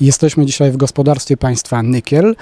Jesteśmy dzisiaj w gospodarstwie państwa Nykiel,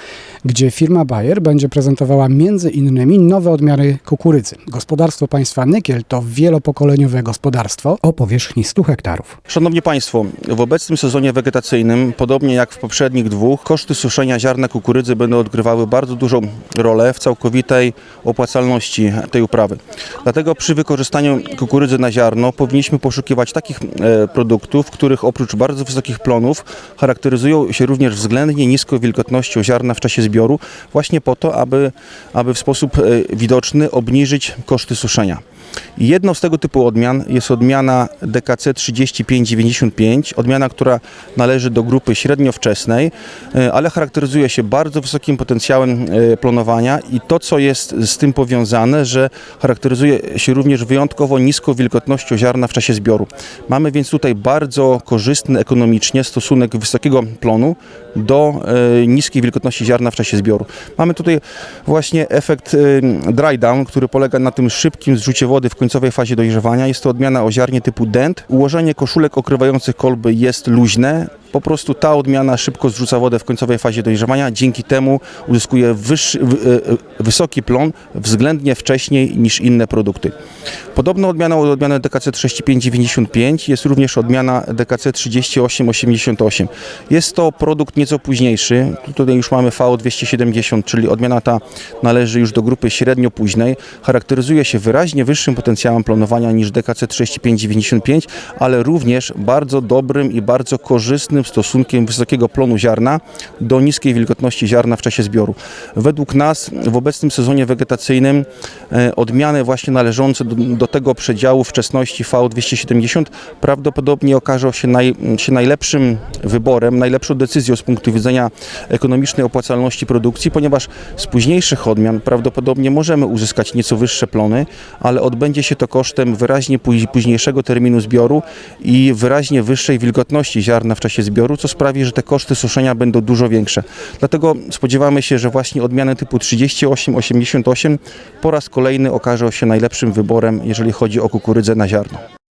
gdzie firma Bayer będzie prezentowała między innymi nowe odmiany kukurydzy. Gospodarstwo państwa Nykiel to wielopokoleniowe gospodarstwo o powierzchni 100 hektarów. Szanowni Państwo, w obecnym sezonie wegetacyjnym, podobnie jak w poprzednich dwóch, koszty suszenia ziarna kukurydzy będą odgrywały bardzo dużą rolę w całkowitej opłacalności tej uprawy. Dlatego przy wykorzystaniu kukurydzy na ziarno powinniśmy poszukiwać takich e, produktów, których oprócz bardzo wysokich plonów charakteryzują się również względnie niską wilgotnością ziarna w czasie zbioru, właśnie po to, aby, aby w sposób e, widoczny obniżyć koszty suszenia. Jedną z tego typu odmian jest odmiana DKC 3595, odmiana, która należy do grupy średniowczesnej, e, ale charakteryzuje się bardzo wysokim potencjałem e, plonowania i to, co jest z tym powiązane, że charakteryzuje się również wyjątkowo niską wilgotnością ziarna w czasie zbioru. Mamy więc tutaj bardzo korzystny ekonomicznie stosunek wysokiego plonu do e, niskiej wilgotności ziarna w czasie zbioru. Mamy tutaj właśnie efekt e, dry down, który polega na tym szybkim zrzucie wody w końcowej fazie dojrzewania. Jest to odmiana o ziarnie typu dent. Ułożenie koszulek okrywających kolby jest luźne. Po prostu ta odmiana szybko zrzuca wodę w końcowej fazie dojrzewania. Dzięki temu uzyskuje wyższy, wy- e, wysoki plon względnie wcześniej niż inne produkty. Podobną odmianą od odmiany DKC 3595 jest również odmiana DKC 3888. Jest to produkt nieco późniejszy. Tutaj już mamy VO270, czyli odmiana ta należy już do grupy średnio późnej. Charakteryzuje się wyraźnie wyższym potencjałem planowania niż DKC 3595, ale również bardzo dobrym i bardzo korzystnym stosunkiem wysokiego plonu ziarna do niskiej wilgotności ziarna w czasie zbioru. Według nas w obecnym sezonie wegetacyjnym e, odmiany właśnie należące do, do tego przedziału wczesności V270 prawdopodobnie okażą się, naj, się najlepszym wyborem, najlepszą decyzją z punktu widzenia ekonomicznej opłacalności produkcji, ponieważ z późniejszych odmian prawdopodobnie możemy uzyskać nieco wyższe plony, ale odbędzie się to kosztem wyraźnie póź- późniejszego terminu zbioru i wyraźnie wyższej wilgotności ziarna w czasie zbioru, co sprawi, że te koszty suszenia będą dużo większe. Dlatego spodziewamy się, że właśnie odmiany typu 38-88 po raz kolejny okażą się najlepszym wyborem, jeżeli chodzi o kukurydzę na ziarno.